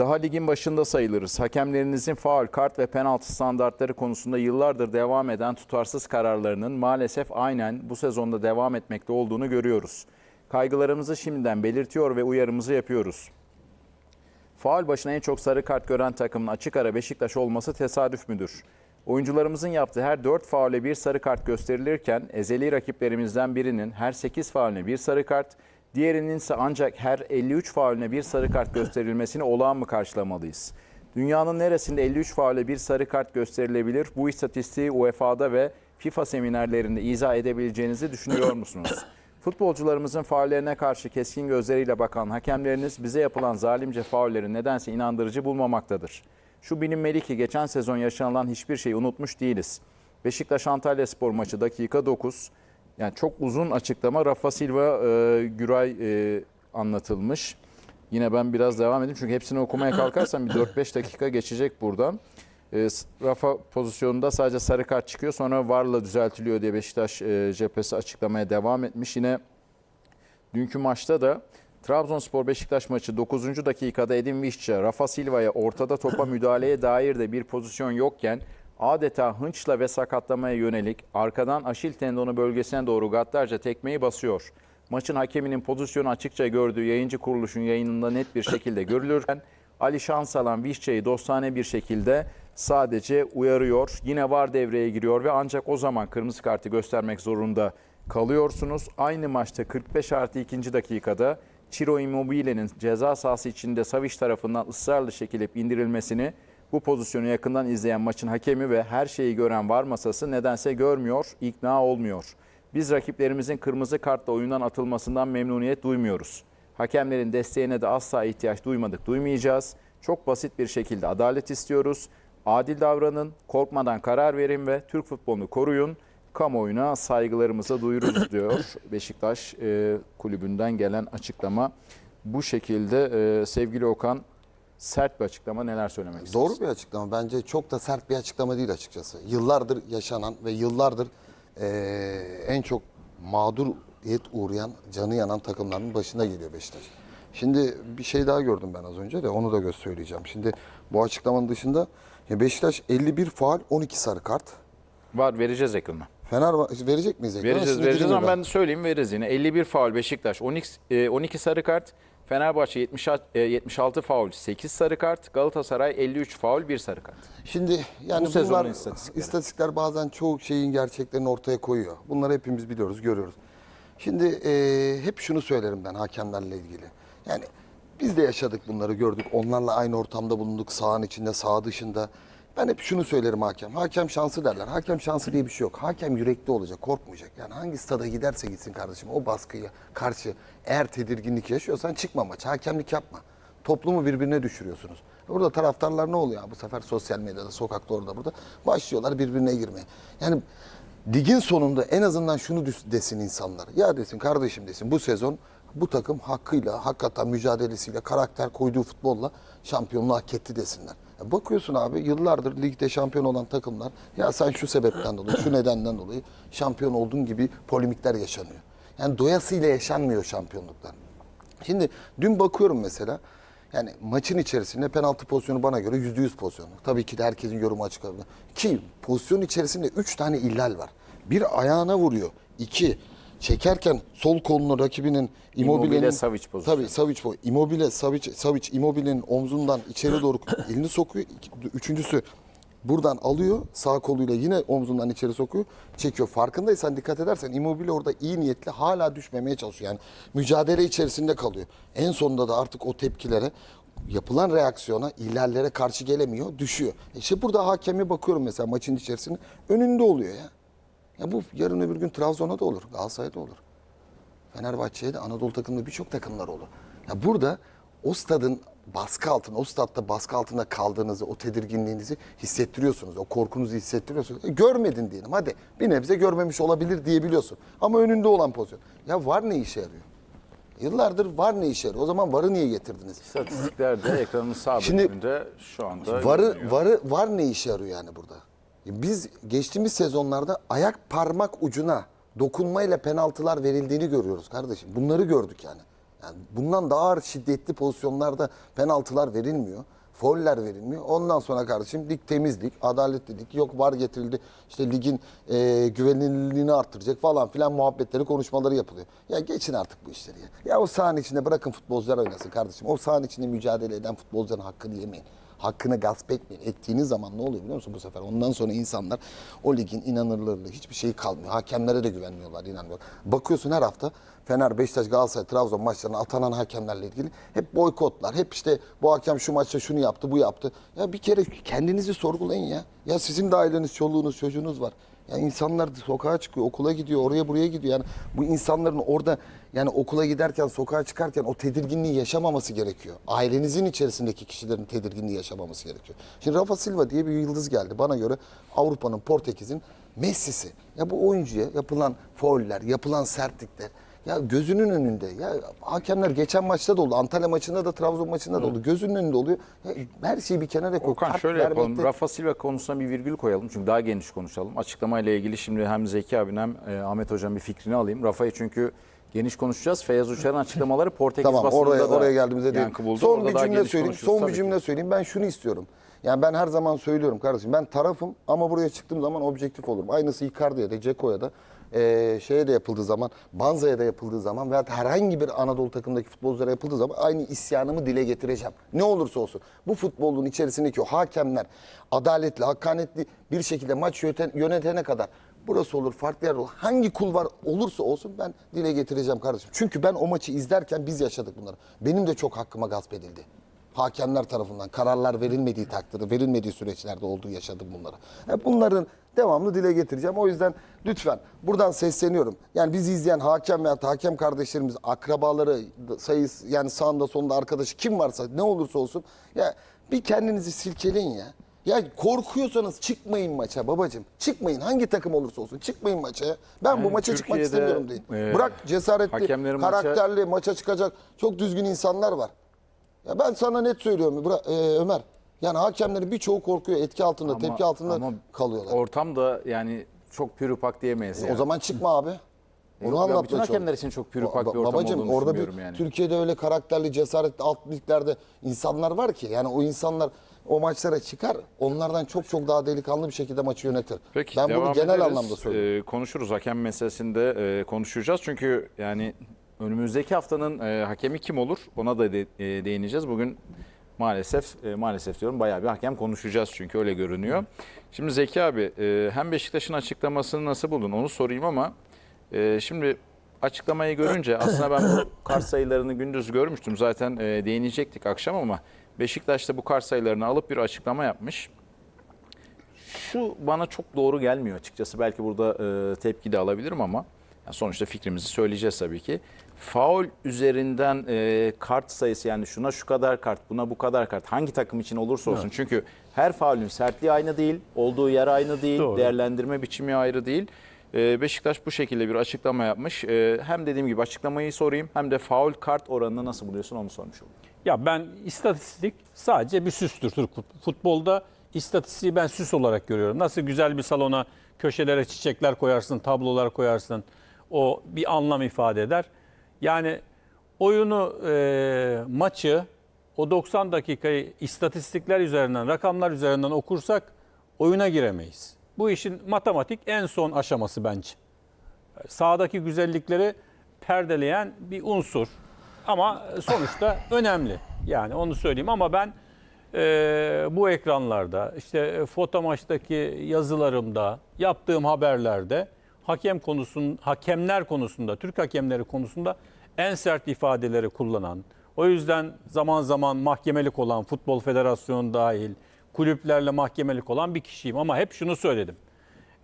Daha ligin başında sayılırız. Hakemlerinizin faul, kart ve penaltı standartları konusunda yıllardır devam eden tutarsız kararlarının maalesef aynen bu sezonda devam etmekte olduğunu görüyoruz. Kaygılarımızı şimdiden belirtiyor ve uyarımızı yapıyoruz. Faul başına en çok sarı kart gören takımın açık ara Beşiktaş olması tesadüf müdür? Oyuncularımızın yaptığı her 4 faule bir sarı kart gösterilirken ezeli rakiplerimizden birinin her 8 fauline bir sarı kart, diğerinin ise ancak her 53 fauline bir sarı kart gösterilmesini olağan mı karşılamalıyız? Dünyanın neresinde 53 faule bir sarı kart gösterilebilir? Bu istatistiği UEFA'da ve FIFA seminerlerinde izah edebileceğinizi düşünüyor musunuz? Futbolcularımızın faullerine karşı keskin gözleriyle bakan hakemleriniz bize yapılan zalimce faulleri nedense inandırıcı bulmamaktadır. Şu bilinmeli ki geçen sezon yaşanılan hiçbir şeyi unutmuş değiliz. Beşiktaş Antalya Spor maçı dakika 9. Yani çok uzun açıklama Rafa Silva, e, Güray e, anlatılmış. Yine ben biraz devam edeyim çünkü hepsini okumaya kalkarsam bir 4-5 dakika geçecek buradan. E, Rafa pozisyonunda sadece sarı kart çıkıyor sonra varla düzeltiliyor diye Beşiktaş e, cephesi açıklamaya devam etmiş. Yine dünkü maçta da Trabzonspor Beşiktaş maçı 9. dakikada Edin Vişça, Rafa Silva'ya ortada topa müdahaleye dair de bir pozisyon yokken adeta hınçla ve sakatlamaya yönelik arkadan aşil tendonu bölgesine doğru gaddarca tekmeyi basıyor. Maçın hakeminin pozisyonu açıkça gördüğü yayıncı kuruluşun yayınında net bir şekilde görülürken Ali Şansalan Vişça'yı dostane bir şekilde sadece uyarıyor. Yine var devreye giriyor ve ancak o zaman kırmızı kartı göstermek zorunda kalıyorsunuz. Aynı maçta 45 artı 2. dakikada Ciro Immobile'nin ceza sahası içinde Savic tarafından ısrarlı şekilde indirilmesini bu pozisyonu yakından izleyen maçın hakemi ve her şeyi gören var masası nedense görmüyor, ikna olmuyor. Biz rakiplerimizin kırmızı kartla oyundan atılmasından memnuniyet duymuyoruz. Hakemlerin desteğine de asla ihtiyaç duymadık, duymayacağız. Çok basit bir şekilde adalet istiyoruz. Adil davranın, korkmadan karar verin ve Türk futbolunu koruyun. Kamuoyuna saygılarımızı duyururuz diyor Beşiktaş e, kulübünden gelen açıklama. Bu şekilde e, sevgili Okan sert bir açıklama neler söylemek istersin? Doğru bir açıklama. Bence çok da sert bir açıklama değil açıkçası. Yıllardır yaşanan ve yıllardır eee, en çok mağduriyet uğrayan, canı yanan takımların başına geliyor Beşiktaş. Şimdi bir şey daha gördüm ben az önce de onu da göz söyleyeceğim. Şimdi bu açıklamanın dışında Beşiktaş 51 faal 12 sarı kart. Var vereceğiz ekrana. Fenerbahçe verecek miyiz? Vereceğiz Şimdi vereceğiz ama ben söyleyeyim veririz yine. 51 faul Beşiktaş, 12, e, 12 sarı kart. Fenerbahçe 70, e, 76 faul, 8 sarı kart. Galatasaray 53 faul, 1 sarı kart. Şimdi yani Bu bunlar istatistikler bazen çoğu şeyin gerçeklerini ortaya koyuyor. Bunları hepimiz biliyoruz, görüyoruz. Şimdi e, hep şunu söylerim ben hakemlerle ilgili. Yani biz de yaşadık bunları, gördük. Onlarla aynı ortamda bulunduk, sahanın içinde, saha dışında. Ben hep şunu söylerim hakem. Hakem şansı derler. Hakem şansı diye bir şey yok. Hakem yürekli olacak, korkmayacak. Yani hangi stada giderse gitsin kardeşim o baskıya karşı eğer tedirginlik yaşıyorsan çıkma maç. Hakemlik yapma. Toplumu birbirine düşürüyorsunuz. Burada taraftarlar ne oluyor? Bu sefer sosyal medyada, sokakta orada burada başlıyorlar birbirine girmeye. Yani ligin sonunda en azından şunu desin insanlar. Ya desin kardeşim desin bu sezon bu takım hakkıyla, hakikaten mücadelesiyle, karakter koyduğu futbolla şampiyonluğu hak etti desinler. Bakıyorsun abi yıllardır ligde şampiyon olan takımlar ya sen şu sebepten dolayı, şu nedenden dolayı şampiyon olduğun gibi polemikler yaşanıyor. Yani doyasıyla yaşanmıyor şampiyonluklar. Şimdi dün bakıyorum mesela yani maçın içerisinde penaltı pozisyonu bana göre yüzde yüz pozisyon. Tabii ki de herkesin yorumu açık. Ki pozisyon içerisinde üç tane ihlal var. Bir ayağına vuruyor. İki çekerken sol kolunu rakibinin Immobile, Immobile'nin Savic pozisyonu. Tabii Savic bu. Immobile, Savic, Savic Immobile'nin omzundan içeri doğru elini sokuyor. Üçüncüsü buradan alıyor sağ koluyla yine omzundan içeri sokuyor çekiyor. Farkındaysan dikkat edersen Immobile orada iyi niyetli hala düşmemeye çalışıyor. Yani mücadele içerisinde kalıyor. En sonunda da artık o tepkilere yapılan reaksiyona ilerlere karşı gelemiyor düşüyor. İşte burada hakeme bakıyorum mesela maçın içerisinde önünde oluyor ya. Ya bu yarın öbür gün Trabzon'a da olur, Galatasaray'da olur. Fenerbahçe'ye de Anadolu takımında birçok takımlar olur. Ya burada o stadın baskı altında, o stadda baskı altında kaldığınızı, o tedirginliğinizi hissettiriyorsunuz. O korkunuzu hissettiriyorsunuz. E, görmedin diyelim. Hadi bir nebze görmemiş olabilir diyebiliyorsun. Ama önünde olan pozisyon. Ya var ne işe yarıyor? Yıllardır var ne işe yarıyor? O zaman varı niye getirdiniz? İstatistikler de ekranın sağ Şimdi bölümünde şu anda Varı, görünüyor. varı, var ne işe yarıyor yani burada? Biz geçtiğimiz sezonlarda ayak parmak ucuna dokunmayla penaltılar verildiğini görüyoruz kardeşim. Bunları gördük yani. Yani bundan daha ağır şiddetli pozisyonlarda penaltılar verilmiyor. Fauller verilmiyor. Ondan sonra kardeşim lig temizlik, adaletlilik, yok var getirildi. İşte ligin e, güvenilirliğini arttıracak falan filan muhabbetleri, konuşmaları yapılıyor. Ya geçin artık bu işleri ya. Ya o sahanın içinde bırakın futbolcular oynasın kardeşim. O sahanın içinde mücadele eden futbolcuların hakkını yemeyin. Hakkını gasp etmeyin. Ettiğiniz zaman ne oluyor biliyor musun bu sefer? Ondan sonra insanlar o ligin inanırlılığı hiçbir şey kalmıyor. Hakemlere de güvenmiyorlar, inanmıyorlar. Bakıyorsun her hafta Fener, Beşiktaş, Galatasaray, Trabzon maçlarına atanan hakemlerle ilgili hep boykotlar. Hep işte bu hakem şu maçta şunu yaptı, bu yaptı. Ya bir kere kendinizi sorgulayın ya. Ya sizin de aileniz, çoluğunuz, çocuğunuz var. Ya insanlar sokağa çıkıyor, okula gidiyor, oraya buraya gidiyor. Yani bu insanların orada yani okula giderken, sokağa çıkarken o tedirginliği yaşamaması gerekiyor. Ailenizin içerisindeki kişilerin tedirginliği yaşamaması gerekiyor. Şimdi Rafa Silva diye bir yıldız geldi. Bana göre Avrupa'nın, Portekiz'in Messi'si. Ya bu oyuncuya yapılan fauller, yapılan sertlikler, ya gözünün önünde. Ya hakemler geçen maçta da oldu. Antalya maçında da Trabzon maçında da oldu. Gözünün önünde oluyor. Ya her şeyi bir kenara koy. Okan şöyle yapalım. vermekte- Rafa Silva konusuna bir virgül koyalım. Çünkü daha geniş konuşalım. Açıklamayla ilgili şimdi hem Zeki abinin hem e, Ahmet hocam bir fikrini alayım. Rafa'yı çünkü geniş konuşacağız. Feyyaz Uçar'ın açıklamaları Portekiz Tamam basınında oraya da oraya geldiğimizde değil. buldu. Son Orada bir cümle söyleyeyim. Son bir tabii ki. cümle söyleyeyim. Ben şunu istiyorum. Yani ben her zaman söylüyorum kardeşim. Ben tarafım ama buraya çıktığım zaman objektif olurum. Aynısı Icardi'ye de, Ceko'ya da, eee şeye de yapıldığı zaman, Banza'ya da yapıldığı zaman veya herhangi bir Anadolu takımındaki futbolculara yapıldığı zaman aynı isyanımı dile getireceğim. Ne olursa olsun. Bu futbolun içerisindeki o hakemler adaletli, hakkaniyetli bir şekilde maç yöneten- yönetene kadar Burası olur, farklı yer olur. Hangi kulvar olursa olsun ben dile getireceğim kardeşim. Çünkü ben o maçı izlerken biz yaşadık bunları. Benim de çok hakkıma gasp edildi. Hakemler tarafından kararlar verilmediği takdirde, verilmediği süreçlerde olduğu yaşadım bunları. Yani bunların devamlı dile getireceğim. O yüzden lütfen buradan sesleniyorum. Yani bizi izleyen hakem veya hakem kardeşlerimiz, akrabaları, sayısı yani sağında solunda arkadaşı kim varsa ne olursa olsun ya bir kendinizi silkeleyin ya. Ya korkuyorsanız çıkmayın maça babacığım. Çıkmayın. Hangi takım olursa olsun çıkmayın maça. ya. Ben bu Yani maça çıkmak Türkiye'de, istemiyorum deyin. e, Bırak cesaretli, hakemlerin maça- karakterli, maça çıkacak çok düzgün insanlar var. Ya ben sana net söylüyorum Bıra- e, Ömer. Yani hakemlerin birçoğu korkuyor. Etki altında, Ama- tepki altında ama kalıyorlar. Ortam da yani çok pürüpak diyemeyiz. O yani. zaman çıkma abi. Onu Yok ya, anlatmaya bütün hakemler için çok pürüpak Ba- bir ortam babacım, olduğunu orada bir yani. Türkiye'de öyle karakterli, cesaretli alt liglerde insanlar var ki yani o insanlar o maçlara çıkar. Onlardan çok çok daha delikanlı bir şekilde maçı yönetir. Peki, ben bunu devam genel ederiz. anlamda söylüyorum. Ee, konuşuruz hakem meselesinde e, konuşacağız. Çünkü yani önümüzdeki haftanın e, hakemi kim olur ona da de- e, değineceğiz. Bugün maalesef e, maalesef diyorum bayağı bir hakem konuşacağız çünkü öyle görünüyor. Şimdi Zeki abi e, hem Beşiktaş'ın açıklamasını nasıl buldun onu sorayım ama e, şimdi açıklamayı görünce aslında ben bu kart sayılarını gündüz görmüştüm. Zaten e, değinecektik akşam ama Beşiktaş da bu kart sayılarını alıp bir açıklama yapmış. Şu bana çok doğru gelmiyor açıkçası. Belki burada e, tepki de alabilirim ama yani sonuçta fikrimizi söyleyeceğiz tabii ki. Faul üzerinden e, kart sayısı yani şuna şu kadar kart, buna bu kadar kart hangi takım için olursa olsun. Çünkü her faulün sertliği aynı değil, olduğu yer aynı değil, Doğru. değerlendirme biçimi ayrı değil. E, Beşiktaş bu şekilde bir açıklama yapmış. E, hem dediğim gibi açıklamayı sorayım hem de faul kart oranını nasıl buluyorsun onu sormuş olayım. Ya ben istatistik sadece bir süstür. Türk fut- futbolda istatistiği ben süs olarak görüyorum. Nasıl güzel bir salona köşelere çiçekler koyarsın, tablolar koyarsın. O bir anlam ifade eder. Yani oyunu, e, maçı o 90 dakikayı istatistikler üzerinden, rakamlar üzerinden okursak oyuna giremeyiz. Bu işin matematik en son aşaması bence. Sahadaki güzellikleri perdeleyen bir unsur. Ama sonuçta önemli. Yani onu söyleyeyim ama ben e, bu ekranlarda işte foto maçtaki yazılarımda yaptığım haberlerde hakem konusun hakemler konusunda Türk hakemleri konusunda en sert ifadeleri kullanan o yüzden zaman zaman mahkemelik olan Futbol Federasyonu dahil kulüplerle mahkemelik olan bir kişiyim ama hep şunu söyledim.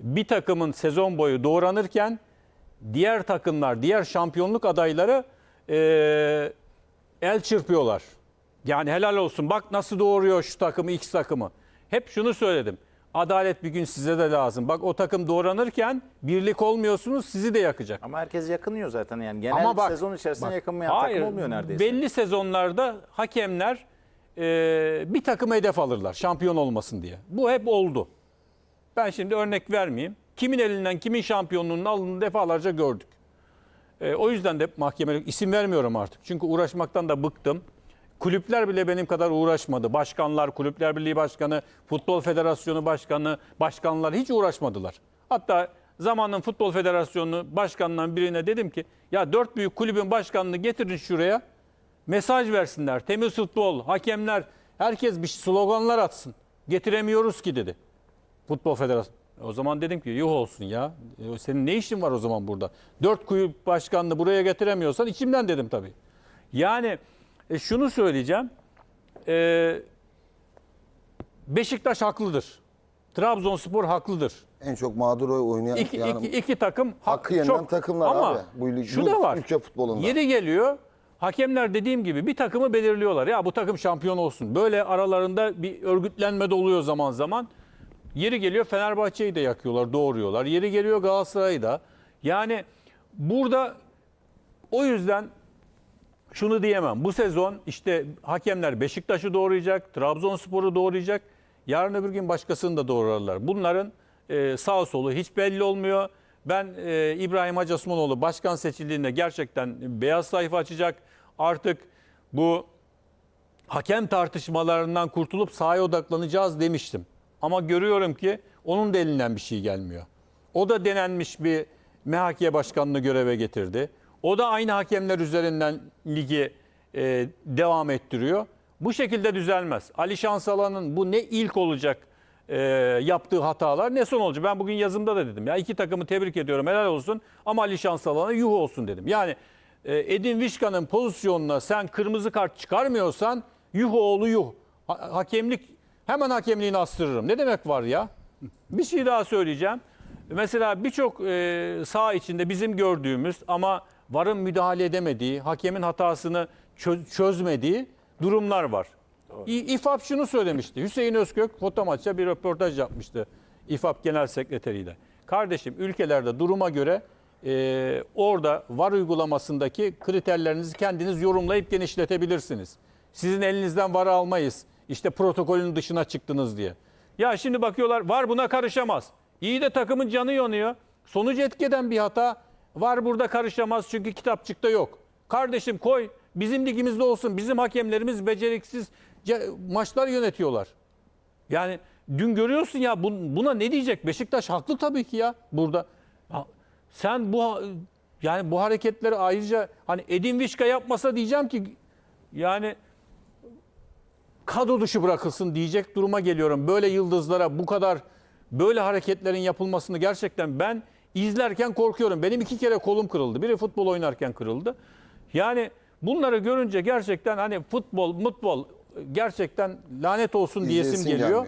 Bir takımın sezon boyu doğranırken diğer takımlar, diğer şampiyonluk adayları eee, el çırpıyorlar. Yani helal olsun bak nasıl doğuruyor şu takımı X takımı. Hep şunu söyledim. Adalet bir gün size de lazım. Bak o takım doğranırken birlik olmuyorsunuz sizi de yakacak. Ama herkes yakınıyor zaten yani genel Ama bak- sezon içerisinde bak, yakınmayan Hayır, takım olmuyor neredeyse. Belli sezonlarda hakemler eee, bir takıma hedef alırlar şampiyon olmasın diye. Bu hep oldu. Ben şimdi örnek vermeyeyim. Kimin elinden kimin şampiyonluğunun alındığını defalarca gördük. E, o yüzden de mahkemelik isim vermiyorum artık. Çünkü uğraşmaktan da bıktım. Kulüpler bile benim kadar uğraşmadı. Başkanlar, Kulüpler Birliği Başkanı, Futbol Federasyonu Başkanı, başkanlar hiç uğraşmadılar. Hatta zamanın Futbol Federasyonu başkanından birine dedim ki ya dört büyük kulübün başkanını getirin şuraya mesaj versinler. Temiz futbol, hakemler, herkes bir sloganlar atsın. Getiremiyoruz ki dedi. Futbol Federasyonu. O zaman dedim ki yuh olsun ya. E, Senin ne işin var o zaman burada? Dört kulüp başkanını buraya getiremiyorsan içimden dedim tabii. Yani e, şunu söyleyeceğim. E, Beşiktaş haklıdır. Trabzonspor haklıdır. En çok mağdur oynayan İki, yani iki, iki takım hakkı yenilen takımlar ama abi. Bu lig- şu bu da var. ülke futbolunda. Yeri geliyor. Hakemler dediğim gibi bir takımı belirliyorlar. Ya bu takım şampiyon olsun. Böyle aralarında bir örgütlenme de oluyor zaman zaman. Yeri geliyor Fenerbahçe'yi de yakıyorlar, doğuruyorlar. Yeri geliyor Galatasaray'ı da. Yani burada o yüzden şunu diyemem. Bu sezon işte hakemler Beşiktaş'ı doğrayacak, Trabzonspor'u doğrayacak. Yarın öbür gün başkasını da doğrarlar. Bunların e, sağ solu hiç belli olmuyor. Ben e, İbrahim Hacı başkan seçildiğinde gerçekten beyaz sayfa açacak. Artık bu hakem tartışmalarından kurtulup sahaya odaklanacağız demiştim. Ama görüyorum ki onun da elinden bir şey gelmiyor. O da denenmiş bir MHK başkanını göreve getirdi. O da aynı hakemler üzerinden ligi e, devam ettiriyor. Bu şekilde düzelmez. Ali Şansalan'ın bu ne ilk olacak e, yaptığı hatalar ne son olacak. Ben bugün yazımda da dedim. Ya iki takımı tebrik ediyorum helal olsun ama Ali Şansalan'a yuh olsun dedim. Yani e, Edin Vişka'nın pozisyonuna sen kırmızı kart çıkarmıyorsan yuh oğlu yuh. Ha- hakemlik hemen hakemliğini astırırım. Ne demek var ya? Bir şey daha söyleyeceğim. Mesela birçok e, saha içinde bizim gördüğümüz ama varın müdahale edemediği, hakemin hatasını çö- çözmediği durumlar var. İ- İFAP şunu söylemişti. Hüseyin Özkök foto maçta bir röportaj yapmıştı. İFAP Genel Sekreteriyle. Kardeşim ülkelerde duruma göre e, orada var uygulamasındaki kriterlerinizi kendiniz yorumlayıp genişletebilirsiniz. Sizin elinizden var almayız. İşte protokolün dışına çıktınız diye. Ya şimdi bakıyorlar var buna karışamaz. İyi de takımın canı yanıyor. Sonucu etkeden bir hata. Var burada karışamaz çünkü kitapçıkta yok. Kardeşim koy bizim ligimizde olsun. Bizim hakemlerimiz beceriksiz ce- maçlar yönetiyorlar. Yani dün görüyorsun ya bun- buna ne diyecek? Beşiktaş haklı tabii ki ya burada. Sen bu yani bu hareketleri ayrıca hani Edin Vişka yapmasa diyeceğim ki yani kadro dışı bırakılsın diyecek duruma geliyorum. Böyle yıldızlara bu kadar böyle hareketlerin yapılmasını gerçekten ben izlerken korkuyorum. Benim iki kere kolum kırıldı. Biri futbol oynarken kırıldı. Yani bunları görünce gerçekten hani futbol, mutbol gerçekten lanet olsun diyesim geliyor. gelmiyor.